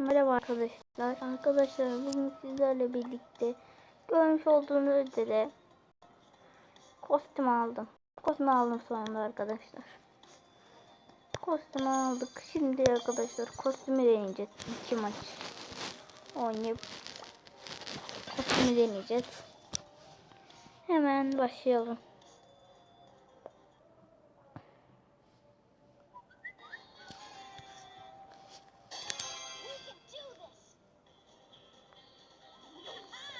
Merhaba arkadaşlar. Arkadaşlar bugün sizlerle birlikte görmüş olduğunuz üzere kostüm aldım. Kostüm aldım sonunda arkadaşlar. Kostümü aldık. Şimdi arkadaşlar kostümü deneyeceğiz. İki maç oynayıp kostümü deneyeceğiz. Hemen başlayalım.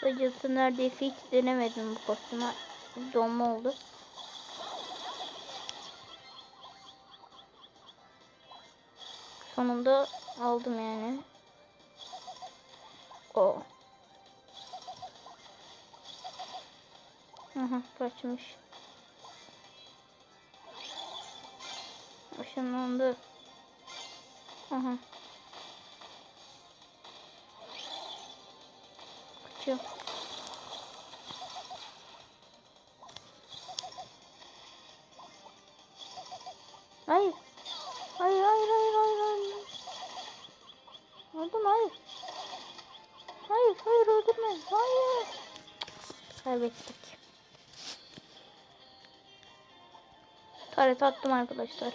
Açıkçası neredeyse hiç denemedim bu kostümü. Donma oldu. Sonunda aldım yani. O. Aha kaçmış. Işınlandı. Aha. Kaçıyor. Hayır. Hayır hayır hayır hayır hayır. Öldüm hayır. Hayır hayır öldürme. Hayır. Kaybettik. Taret attım arkadaşlar.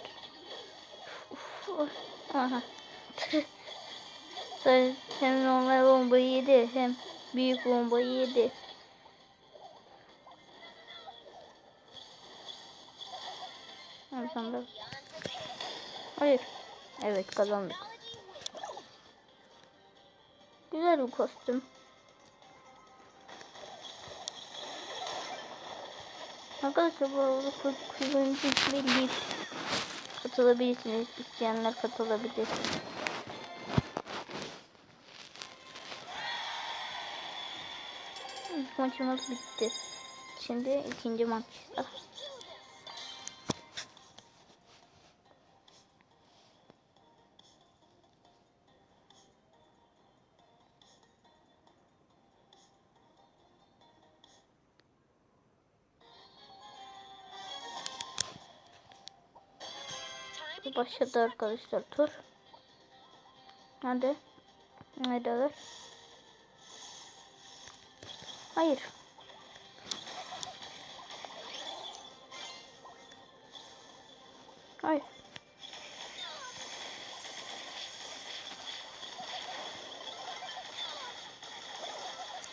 Uf, uf. Aha. Taret hem normal bombayı yedi hem büyük bombayı yedi. Sonunda. Hayır. Evet kazandık. Güzel bir kostüm. Arkadaşlar bu arada kulübümüzün belli katılabilirsiniz. İsteyenler katılabilir. İlk maçımız bitti. Şimdi ikinci maçta. Başladı arkadaşlar tur. Hadi. Neredeler? Hayır. Hayır.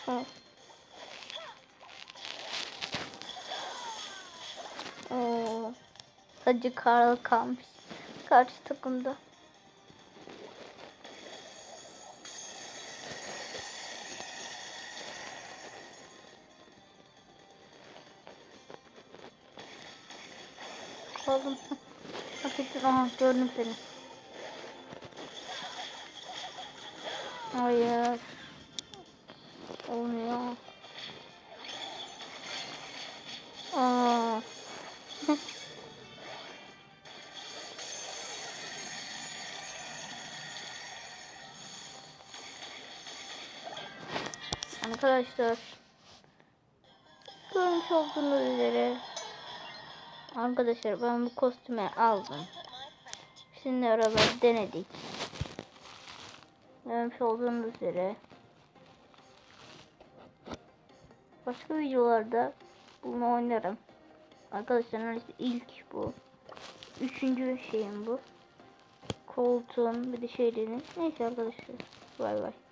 Evet. Oo. Sadece Karl kalmış. Karşı takımda. Oğlum. Hak ettin. Aha gördüm seni. Hayır. Olmuyor. Aa. Arkadaşlar görmüş olduğunuz üzere arkadaşlar ben bu kostümü aldım. Şimdi beraber denedik. Görmüş olduğunuz üzere başka videolarda bunu oynarım. Arkadaşlar ilk bu. Üçüncü şeyim bu. Koltuğun bir de şeylerin. Neyse arkadaşlar. Bay bay.